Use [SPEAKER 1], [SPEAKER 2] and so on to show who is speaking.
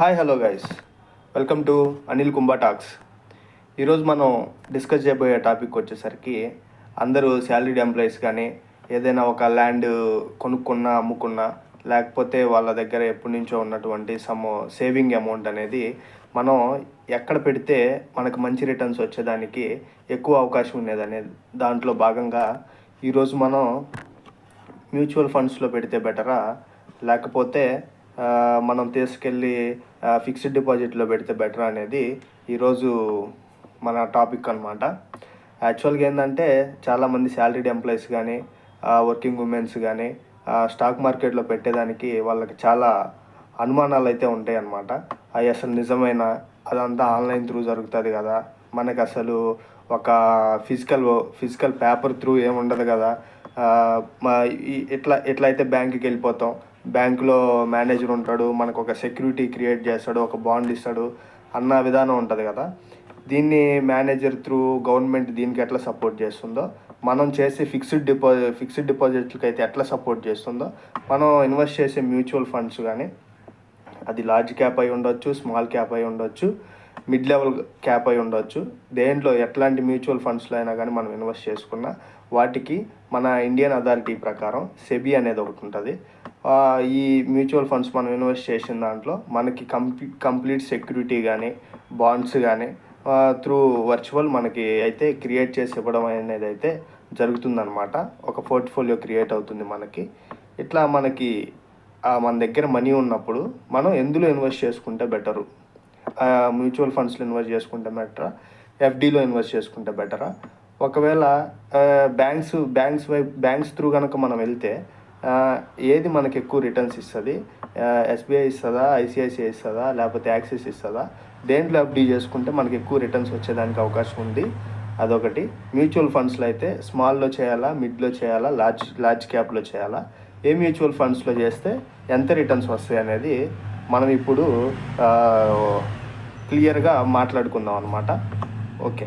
[SPEAKER 1] Hi hello guys welcome to Anil Kumbha talks ఈరోజు మనం discuss చేయబోయే టాపిక్ వచ్చేసరికి అందరూ శాలరీడ్ ఎంప్లాయీస్ కానీ ఏదైనా ఒక ల్యాండ్ కొనుక్కున్నా అమ్ముకున్నా లేకపోతే వాళ్ళ దగ్గర ఎప్పటి నుంచో ఉన్నటువంటి సమ్ సేవింగ్ అమౌంట్ అనేది మనం ఎక్కడ పెడితే మనకు మంచి రిటర్న్స్ వచ్చేదానికి ఎక్కువ అవకాశం ఉండేది దాంట్లో భాగంగా ఈరోజు మనం మ్యూచువల్ ఫండ్స్లో పెడితే బెటరా లేకపోతే మనం తీసుకెళ్ళి ఫిక్స్డ్ డిపాజిట్లో పెడితే బెటర్ అనేది ఈరోజు మన టాపిక్ అనమాట యాక్చువల్గా ఏంటంటే చాలామంది శాలరీడ్ ఎంప్లాయీస్ కానీ వర్కింగ్ ఉమెన్స్ కానీ స్టాక్ మార్కెట్లో పెట్టేదానికి వాళ్ళకి చాలా అనుమానాలు అయితే ఉంటాయి అన్నమాట. అవి అసలు నిజమైన? అదంతా ఆన్లైన్ త్రూ జరుగుతుంది కదా? మనకు అసలు ఒక ఫిజికల్ ఫిజికల్ పేపర్ త్రూ ఏముండదు కదా? ఎట్లా ఎట్లయితే బ్యాంకుకి వెళ్ళిపోతాం బ్యాంకులో మేనేజర్ ఉంటాడు మనకు ఒక సెక్యూరిటీ క్రియేట్ చేస్తాడు ఒక బాండ్ ఇస్తాడు అన్న విధానం ఉంటుంది కదా. దీన్ని మేనేజర్ త్రూ గవర్నమెంట్ దీనికి ఎట్లా సపోర్ట్ చేస్తుందో మనం చేసే ఫిక్స్డ్ డిపాజిట్ ఫిక్స్డ్ డిపాజిట్లకి అయితే ఎట్లా సపోర్ట్ చేస్తుందో మనం ఇన్వెస్ట్ చేసే మ్యూచువల్ ఫండ్స్ కానీ అది లార్జ్ క్యాప్ అయి ఉండొచ్చు స్మాల్ క్యాప్ అయి ఉండొచ్చు మిడ్ లెవెల్ క్యాప్ అయి ఉండొచ్చు. దేంట్లో ఎట్లాంటి మ్యూచువల్ ఫండ్స్లో అయినా కానీ మనం ఇన్వెస్ట్ చేసుకున్నా వాటికి మన ఇండియన్ అథారిటీ ప్రకారం సెబీ అనేది ఒకటి ఉంటుంది. ఈ మ్యూచువల్ ఫండ్స్ మనం ఇన్వెస్ట్ చేసిన దాంట్లో మనకి కంప్లీ కంప్లీట్ సెక్యూరిటీ కానీ బాండ్స్ కానీ త్రూ వర్చువల్ మనకి అయితే క్రియేట్ చేసి ఇవ్వడం అనేది అయితే జరుగుతుందనమాట ఒక పోర్ట్ఫోలియో క్రియేట్ అవుతుంది మనకి. ఇట్లా మనకి మన దగ్గర మనీ ఉన్నప్పుడు మనం ఎందులో ఇన్వెస్ట్ చేసుకుంటే బెటరు మ్యూచువల్ ఫండ్స్లో ఇన్వెస్ట్ చేసుకుంటే బెటరా? ఎఫ్డీలో ఇన్వెస్ట్ చేసుకుంటే బెటరా? ఒకవేళ బ్యాంక్స్ బ్యాంక్స్ వైపు బ్యాంక్స్ త్రూ కనుక మనం వెళ్తే ఏది మనకి ఎక్కువ రిటర్న్స్ ఇస్తుంది? ఎస్బీఐ ఇస్తుందా? ఐసిఐసిఐ ఇస్తుందా? లేకపోతే యాక్సిస్ ఇస్తుందా? దేంట్లో ఎఫ్డీ చేసుకుంటే మనకి ఎక్కువ రిటర్న్స్ వచ్చేదానికి అవకాశం ఉంది. అదొకటి. మ్యూచువల్ ఫండ్స్లో అయితే స్మాల్లో చేయాలా? మిడ్లో చేయాలా? లార్జ్ లార్జ్ క్యాప్లో చేయాలా? ఏ మ్యూచువల్ ఫండ్స్లో చేస్తే ఎంత రిటర్న్స్ వస్తాయి అనేది మనం ఇప్పుడు క్లియర్గా మాట్లాడుకుందాం అనమాట ఓకే.